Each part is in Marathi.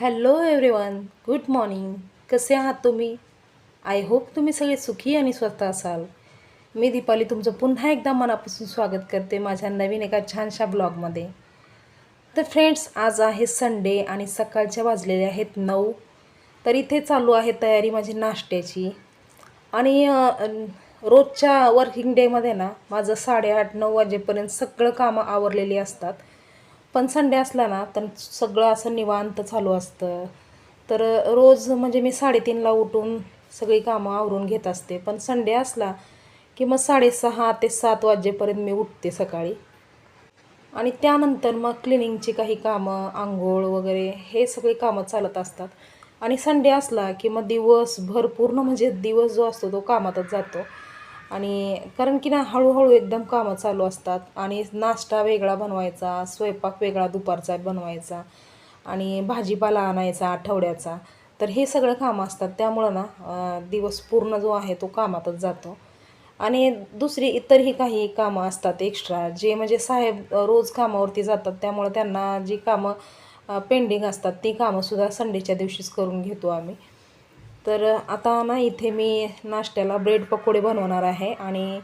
हॅलो एव्हरीवन गुड मॉर्निंग कसे आहात तुम्ही? आय होप तुम्ही सगळे सुखी आणि स्वस्त असाल. मी दीपाली तुमचं पुन्हा एकदा मनापासून स्वागत करते माझ्या नवीन एका छानशा ब्लॉगमध्ये. तर फ्रेंड्स आज आहे संडे आणि सकाळच्या वाजलेले आहेत नऊ. तर इथे चालू आहे तयारी माझी नाश्त्याची. आणि रोजच्या वर्किंग डेमध्ये ना माझं साडेआठ नऊ वाजेपर्यंत सगळं कामं आवरलेली असतात. पण संडे असला ना तर सगळं असं निवांत चालू असतं. तर रोज म्हणजे मी साडेतीनला उठून सगळी कामं आवरून घेत असते. पण संडे असला की मग साडेसहा ते सात वाजेपर्यंत मी उठते सकाळी. आणि त्यानंतर मग क्लिनिंगची काही कामं आंघोळ वगैरे हे सगळे कामं चालत असतात. आणि संडे असला की मग दिवसभर पूर्ण म्हणजे दिवस जो असतो तो कामातच जातो. आणि कारण की ना हळूहळू एकदम कामं चालू असतात. आणि नाश्ता वेगळा बनवायचा स्वयंपाक वेगळा दुपारचा बनवायचा आणि भाजीपाला आणायचा आठवड्याचा. तर हे सगळं कामं असतात. त्यामुळं ना दिवस पूर्ण जो आहे तो कामातच जातो. आणि दुसरी इतरही काही कामं असतात एक्स्ट्रा जे म्हणजे साहेब रोज कामावरती जातात. त्यामुळं त्यांना जी कामं पेंडिंग असतात ती कामंसुद्धा संडेच्या दिवशीच करून घेतो आम्ही. तर आता ना इथे मी नाश्त्याला ब्रेड पकोडे बनवणार आहे आणि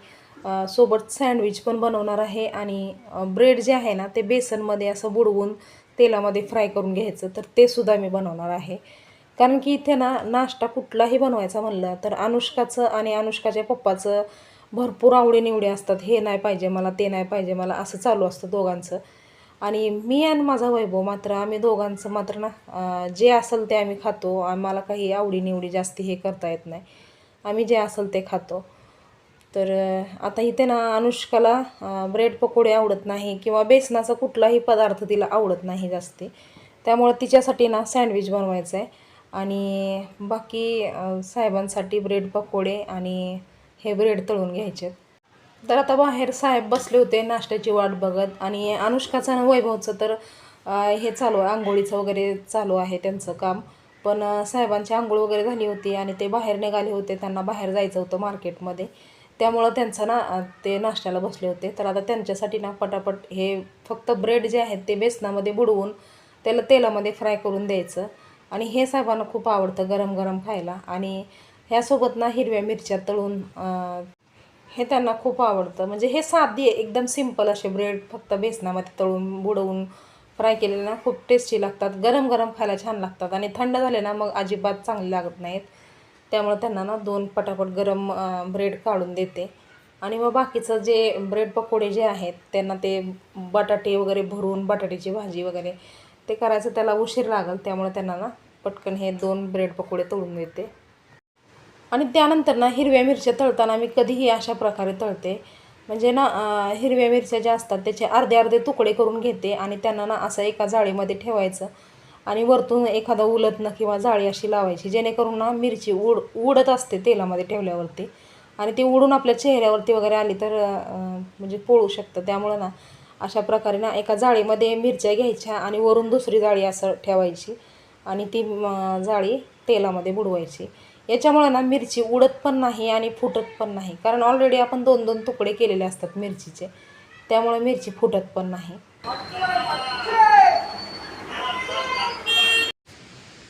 सोबत सँडविच पण बनवणार आहे आणि ब्रेड जे आहे ना ते बेसनमध्ये असं बुडवून तेलामध्ये फ्राय करून घ्यायचं. तर ते सुद्धा मी बनवणार आहे. कारण की इथे ना नाश्ता कुठलाही बनवायचा म्हणलं तर अनुष्काचं आणि अनुष्काच्या पप्पाचं भरपूर आवडीनिवडी असतात. हे नाही पाहिजे मला ते नाही पाहिजे मला असं चालू असतं दोघांचं. आणि मी आणि माझा वैभव मात्र आम्ही दोघांचं मात्र ना जे असेल ते आम्ही खातो. आम्हाला काही आवडीनिवडी जास्ती हे करता येत नाही. आम्ही जे असेल ते खातो. तर आता इथे ना अनुष्काला ब्रेड पकोडे आवडत नाही किंवा बेसनाचा कुठलाही पदार्थ तिला आवडत नाही जास्ती. त्यामुळं तिच्यासाठी ना सँडविच बनवायचं आहे. आणि बाकी साहेबांसाठी ब्रेड पकोडे आणि हे ब्रेड तळून घ्यायचे तर आता बाहेर साहेब बसले होते नाश्त्याची वाट बघत आणि अनुष्काचं आणि वैभवचं तर हे चालू आहे आंघोळीचं वगैरे चालू आहे त्यांचं काम. पण साहेबांची आंघोळ वगैरे झाली होती आणि ते बाहेर निघाले होते त्यांना बाहेर जायचं होतं मार्केटमध्ये. त्यामुळं त्यांचं ना ते नाश्त्याला बसले होते. तर आता त्यांच्यासाठी ना पटापट हे फक्त ब्रेड जे आहेत ते बेसनामध्ये बुडवून त्याला तेलामध्ये फ्राय करून द्यायचं. आणि हे साहेबांना खूप आवडतं गरम गरम खायला. आणि ह्यासोबत ना हिरव्या मिरच्या तळून हे त्यांना खूप आवडतं. म्हणजे हे साधी आहे एकदम सिंपल असे ब्रेड फक्त बेसनामध्ये तळून बुडवून फ्राय केलेले ना खूप टेस्टी लागतात. गरम गरम खायला छान लागतात. आणि थंड झाले ना मग अजिबात चांगले लागत नाहीत. त्यामुळे त्यांना ना दोन पटापट गरम ब्रेड काढून देते. आणि मग बाकीचं जे ब्रेड पकोडे जे आहेत त्यांना ते बटाटे वगैरे भरून बटाट्याची भाजी वगैरे ते करायचं त्याला उशीर लागेल. त्यामुळे त्यांना ना पटकन हे दोन ब्रेड पकोडे तळून देते. आणि त्यानंतर ना हिरव्या मिरच्या तळताना मी कधीही अशा प्रकारे तळते. म्हणजे ना हिरव्या मिरच्या ज्या असतात त्याचे अर्धे अर्धे तुकडे करून घेते आणि त्यांना ना असं एका जाळीमध्ये ठेवायचं आणि वरतून एखादा उलतनं किंवा जाळी अशी लावायची जेणेकरून ना मिरची उड उडत असते तेलामध्ये ठेवल्यावरती. आणि ती उडून आपल्या चेहऱ्यावरती वगैरे आली तर म्हणजे पोळू शकतं. त्यामुळं ना अशा प्रकारे ना एका जाळीमध्ये मिरच्या घ्यायच्या आणि वरून दुसरी जाळी असं ठेवायची आणि ती जाळी तेलामध्ये बुडवायची. याच्यामुळे ना मिरची उडत पण नाही आणि फुटत पण नाही. कारण ऑलरेडी आपण दोन दोन तुकडे केलेले असतात मिरचीचे. त्यामुळे मिरची फुटत पण नाही.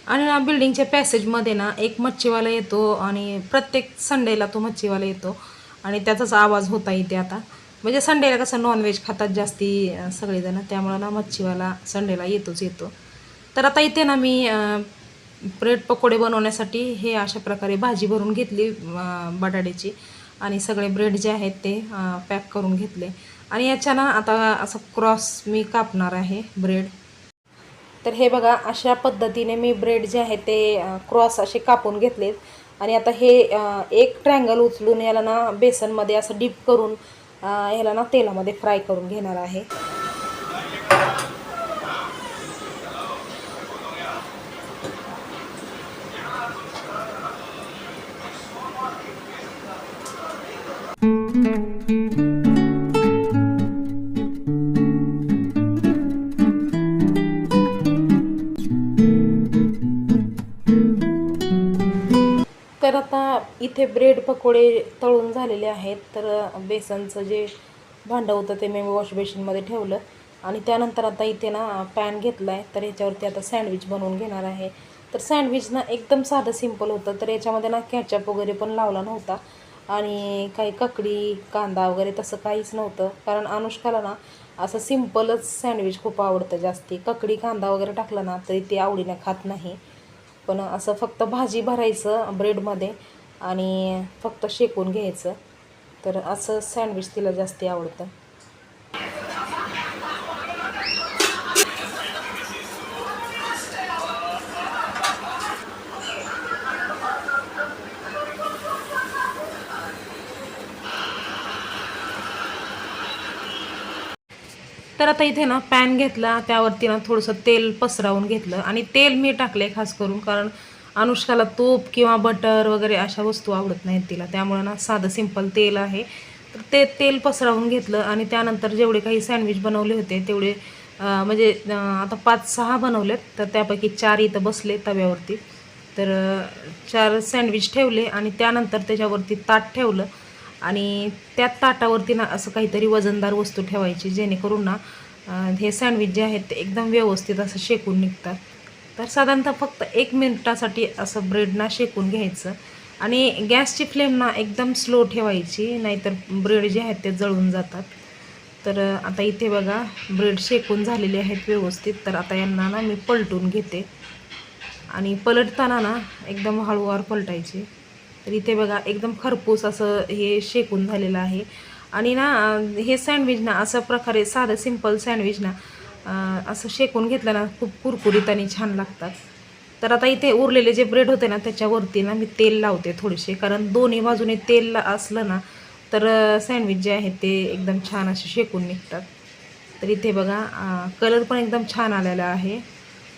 आणि ना बिल्डिंगच्या पॅसेजमध्ये ना एक मच्छीवाला येतो आणि प्रत्येक संडेला तो मच्छीवाला येतो. आणि त्याचाच आवाज होता इथे आता. म्हणजे संडेला कसं नॉनव्हेज खातात जास्ती सगळेजणं. त्यामुळं ना मच्छीवाला संडेला येतोच येतो. तर आता इथे ना मी ब्रेड पकोडे बनवण्यासाठी हे अशा प्रकारे भाजी भरून घेतली बटाट्याची. आणि सगळे ब्रेड जे आहेत ते पॅक करून घेतले. आणि याच्या ना आता असं क्रॉस मी कापणार आहे ब्रेड. तर हे बघा अशा पद्धतीने मी ब्रेड जे आहे ते क्रॉस असे कापून घेतलेत. आणि आता हे एक ट्रँगल उचलून याला ना बेसनमध्ये असं डीप करून ह्याला ना तेलामध्ये फ्राय करून घेणार आहे. तर आता इथे ब्रेड पकोडे तळून झालेले आहेत. तर बेसनचं जे भांडं होतं ते मी वॉश बेसिनमध्ये ठेवलं. आणि त्यानंतर आता इथे ना पॅन घेतला आहे तर याच्यावरती आता सँडविच बनवून घेणार आहे. तर सँडविच ना एकदम साधं सिंपल होतं. तर याच्यामध्ये ना कॅचअप वगैरे पण लावला नव्हता. आणि काही ककडी कांदा वगैरे तसं काहीच नव्हतं. कारण अनुष्काला ना असं सिम्पलच सँडविच खूप आवडतं जास्ती. ककडी कांदा वगैरे टाकला ना तरी ते आवडीने खात नाही. पण असं फक्त भाजी भरायचं ब्रेडमध्ये आणि फक्त शेकून घ्यायचं. तर असं सँडविच तिला जास्ती आवडतं. तर आता इथे ना पॅन घेतला त्यावरती ना थोडंसं तेल पसरावून घेतलं आणि तेल मी टाकले खास करून कारण अनुष्काला तूप किंवा बटर वगैरे अशा वस्तू आवडत नाहीत तिला. त्यामुळं ना साधं सिंपल तेल आहे. तर ते तेल पसरावून घेतलं आणि त्यानंतर जेवढे काही सँडविच बनवले होते तेवढे म्हणजे आता पाच सहा बनवलेत तर त्यापैकी चार इथं बसले तव्यावरती. तर चार सँडविच ठेवले आणि त्यानंतर त्याच्यावरती ताट ठेवलं. आणि त्या ताटावरती ना असं काहीतरी वजनदार वस्तू ठेवायची जेणेकरून ना हे सँडविच जे आहेत ते एकदम व्यवस्थित असं शेकून निघतात. तर साधारणतः फक्त एक मिनिटासाठी असं ब्रेड ना शेकून घ्यायचं. आणि गॅसची फ्लेम ना एकदम स्लो ठेवायची नाहीतर ब्रेड जे आहेत ते जळून जातात. तर आता इथे बघा ब्रेड शेकून झालेले आहेत व्यवस्थित. तर आता यांना ना मी पलटून घेते. आणि पलटताना ना एकदम हळूवार पलटायचे. तर इथे बघा एकदम खरपूस असं हे शेकून झालेलं आहे. आणि ना हे सँडविच ना अशा प्रकारे साधं सिंपल सँडविच ना असं शेकून घेतलं ना खूप कुरकुरीत आणि छान लागतात. तर आता इथे उरलेले जे ब्रेड होते ना त्याच्यावरती ना मी तेल लावते थोडेसे कारण दोन्ही बाजूने तेल असलं ना तर सँडविच जे आहे ते एकदम छान असे शेकून निघतात. तर इथे बघा कलर पण एकदम छान आलेला आहे.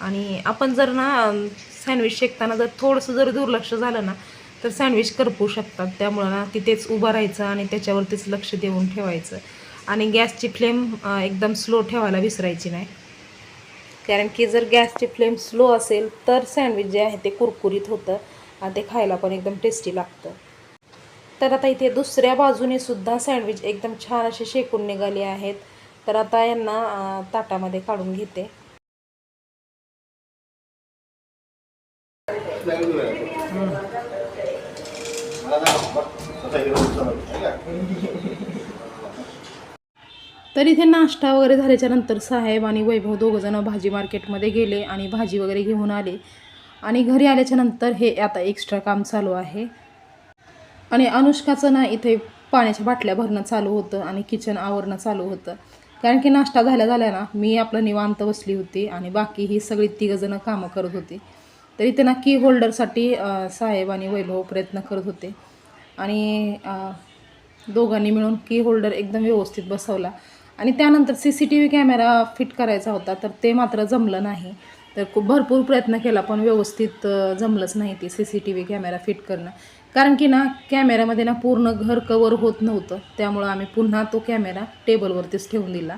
आणि आपण जर ना सँडविच शेकताना जर थोडंसं जर दुर्लक्ष झालं ना तर सँडविच करपू शकतात. त्यामुळं ना तिथेच उभं राहायचं आणि त्याच्यावरतीच लक्ष देऊन ठेवायचं. आणि गॅसची फ्लेम एकदम स्लो ठेवायला विसरायची नाही. कारण की जर गॅसची फ्लेम स्लो असेल तर सँडविच जे आहे ते कुरकुरीत होतं आणि ते खायला पण एकदम टेस्टी लागतं. तर आता इथे दुसऱ्या बाजूने सुद्धा सँडविच एकदम छान असे शेकून निघाले आहेत. तर आता यांना ताटामध्ये काढून घेते. तर इथे नाश्ता वगैरे झाल्याच्यानंतर साहेब आणि वैभव दोघंजणं भाजी मार्केटमध्ये गेले आणि भाजी वगैरे घेऊन आले. आणि घरी आल्याच्यानंतर हे आता एक्स्ट्रा काम चालू आहे. आणि अनुष्काचं ना इथे पाण्याच्या बाटल्या भरणं चालू होतं आणि किचन आवरणं चालू होतं. कारण की नाश्ता झाल्या झाल्या ना मी आपलं निवांत बसली होती आणि बाकी ही सगळी तिघंजणं कामं करत होती. तर इथे ना की होल्डरसाठी साहेब आणि वैभव प्रयत्न करत होते. आणि दोघांनी मिळून की होल्डर एकदम व्यवस्थित बसवला. आणि त्यानंतर C C T V camera fit करायचा होता तर ते मात्र जमलं नाही. तर खूप भरपूर प्रयत्न केला पण व्यवस्थित जमलंच नाही ते C C T V camera fit करणं. कारण की ना कॅमेऱ्यामध्ये ना पूर्ण घर कवर होत नव्हतं. त्यामुळं आम्ही पुन्हा तो कॅमेरा टेबलवरतीच ठेवून दिला.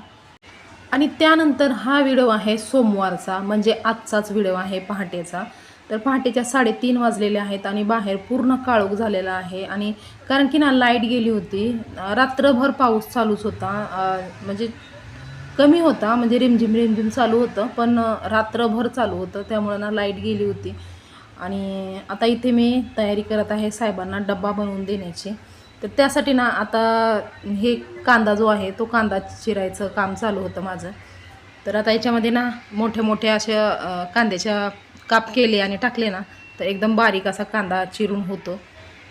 आणि त्यानंतर हा व्हिडिओ आहे सोमवारचा म्हणजे आजचाच व्हिडिओ आहे पहाटेचा. तर पहाटेच्या साडेतीन वाजलेले आहेत आणि बाहेर पूर्ण काळोख झालेला आहे. आणि कारण की ना लाइट गेली होती. रात्रभर पाऊस चालूच होता. म्हणजे कमी होता म्हणजे रिमझिम रिमझिम चालू होतं पण रात्रभर चालू होतं. त्यामुळं ना लाइट गेली होती. आणि आता इथे मी तयारी करत आहे साहेबांना डब्बा बनवून देण्याची. तर त्यासाठी ना आता हे कांदा जो आहे तो कांदा चिरायचं काम चालू होतं माझं. तर आता याच्यामध्ये ना मोठ्या मोठ्या अशा कांद्याच्या काप केले आणि टाकले ना तर एकदम बारीक असा कांदा चिरून होतो.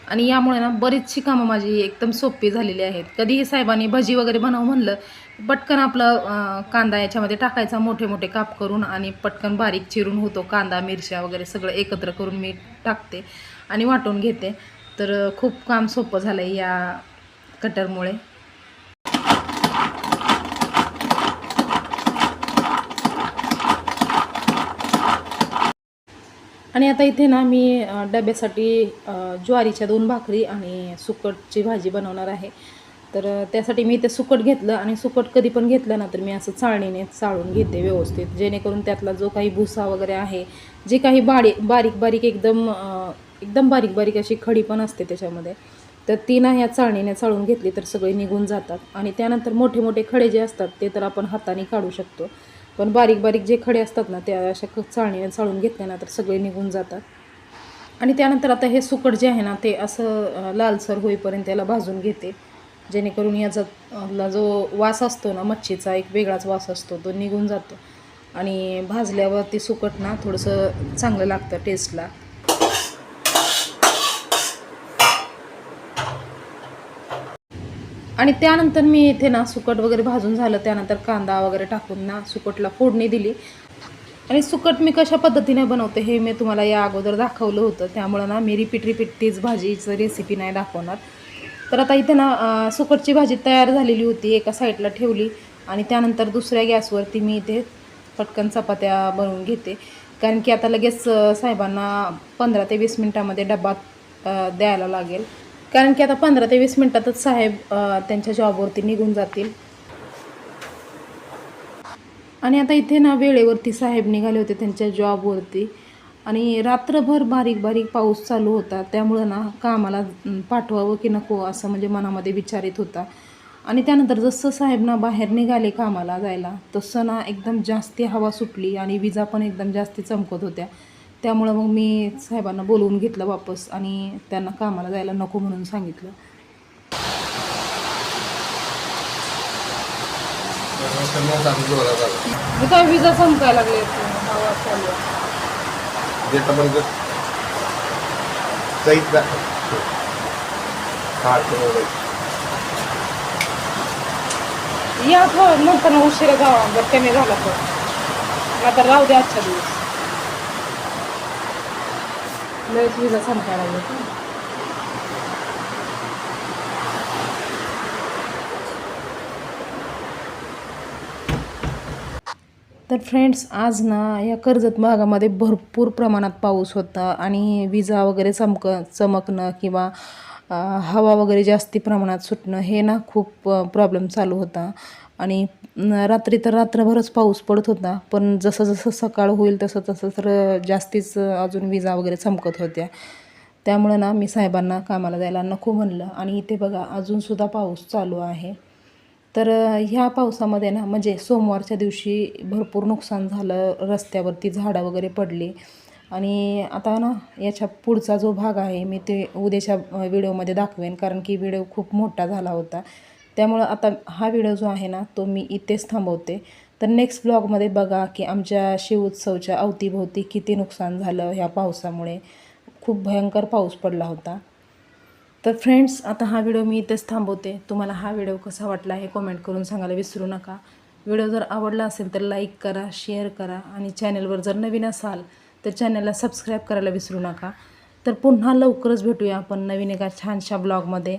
आणि यामुळे ना बरीचशी कामं माझी एकदम सोपी झालेली आहेत. कधीही साहेबांनी भजी वगैरे बनव म्हणलं पटकन आपलं कांदा याच्यामध्ये टाकायचा मोठे मोठे काप करून आणि पटकन बारीक चिरून होतो कांदा मिरच्या वगैरे सगळं एकत्र करून मी टाकते आणि वाटून घेते. तर खूप काम सोपं झालं आहे या कटरमुळे. आणि आता इथे ना मी डब्यासाठी ज्वारीच्या दोन भाकरी आणि सुकटची भाजी बनवणार आहे. तर त्यासाठी मी इथे सुकट घेतलं आणि सुकट कधी पण घेतलं ना तर मी असं चाळणीने चाळून घेते व्यवस्थित. जेणेकरून त्यातला जो काही भुसा वगैरे आहे जे काही बाडी बारीक बारीक एकदम एकदम बारीक बारीक अशी खडी पण असते त्याच्यामध्ये तर ती ना ह्या चाळणीने चाळून घेतली तर सगळे निघून जातात. आणि त्यानंतर मोठे मोठे खडे जे असतात ते तर आपण हाताने काढू शकतो. पण बारीक बारीक जे खडे असतात ना त्या अशा क- चाळून घेतले ना तर सगळे निघून जातात. आणि त्यानंतर आता हे सुकट जे आहे ना ते असं लालसर होईपर्यंत त्याला भाजून घेते. जेणेकरून याचा जो वास असतो ना मच्छीचा एक वेगळाच वास असतो तो निघून जातो. आणि भाजल्यावर ते सुकट ना थोडंसं चांगलं लागतं टेस्टला आणि त्यानंतर मी इथे ना सुकट वगैरे भाजून झालं त्यानंतर कांदा वगैरे टाकून ना सुकटला फोडणी दिली. आणि सुकट मी कशा पद्धतीने बनवते हे मी तुम्हाला या अगोदर दाखवलं होतं. त्यामुळं ना मी रिपीट रिपीट तीच भाजीचं रेसिपी नाही दाखवणार. तर आता इथे ना सुकटची भाजी तयार झालेली होती एका साईडला ठेवली आणि त्यानंतर दुसऱ्या गॅसवरती मी इथे पटकन चपात्या बनवून घेते. कारण की आता लगेच साहेबांना पंधरा ते वीस मिनटामध्ये डबा द्यायला लागेल. कारण की आता पंधरा ते वीस मिनटातच साहेब त्यांच्या जॉबवरती निघून जातील. आणि आता इथे ना वेळेवरती साहेब निघाले होते त्यांच्या जॉबवरती आणि रात्रभर बारीक बारीक पाऊस चालू होता. त्यामुळं ना कामाला पाठवावं की नको असं म्हणजे मनामध्ये विचार येत होता. आणि त्यानंतर जसं साहेब ना बाहेर निघाले कामाला जायला तसं ना एकदम जास्ती हवा सुटली आणि विजा पण एकदम जास्ती चमकत होत्या. त्यामुळं मग मी साहेबांना बोलवून घेतलं वापस आणि त्यांना कामाला जायला नको म्हणून सांगितलं. मी काय विजा संपायला लागले चालू आहे. देता या थोडं नंतर ना उशिरा जावा बरं कमी झाला तर आता राहू दे आजच्या दिवस. लयच विजा चमकायला लागले तर फ्रेंड्स आज ना या कर्जत भागामध्ये भरपूर प्रमाणात पाऊस होता आणि विजा वगैरे चमक चमकणं किंवा हवा वगैरे जास्ती प्रमाणात सुटणं हे ना खूप प्रॉब्लेम चालू होता. आणि रात्री तर रात्रभरच पाऊस पडत होता पण जसं जसं सकाळ होईल तसं तसं तर जास्तीच अजून विजा वगैरे चमकत होत्या. त्यामुळं ना मी साहेबांना कामाला जायला नको म्हणलं आणि इथे बघा अजूनसुद्धा पाऊस चालू आहे. तर ह्या पावसामध्ये ना म्हणजे सोमवारच्या दिवशी भरपूर नुकसान झालं रस्त्यावरती झाडं वगैरे पडली. आणि आता ना याच्या पुढचा जो भाग आहे मी ते उद्याच्या व्हिडिओमध्ये दाखवेन कारण की व्हिडिओ खूप मोठा झाला होता. त्यामुळं आता हा व्हिडिओ जो आहे ना तो मी इथेच थांबवते. तर नेक्स्ट ब्लॉगमध्ये बघा की आमच्या शिवोत्सवच्या अवतीभोवती किती नुकसान झालं ह्या पावसामुळे. खूप भयंकर पाऊस पडला होता. तर फ्रेंड्स आता हा व्हिडिओ मी इथेच थांबवते. तुम्हाला हा व्हिडिओ कसा वाटला हे कमेंट करून सांगायला विसरू नका. व्हिडिओ जर आवडला असेल तर लाईक करा शेअर करा आणि चॅनलवर जर नवीन असाल तर चॅनलला सबस्क्राईब करायला विसरू नका. तर पुन्हा लवकरच भेटूया आपण नवीन एका छानशा ब्लॉगमध्ये